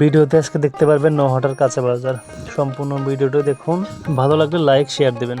ভিডিওতে আজকে দেখতে পারবেন নহাটার কাঁচা বাজার। সম্পূর্ণ ভিডিওটা দেখুন। ভালো লাগলে লাইক শেয়ার দেবেন।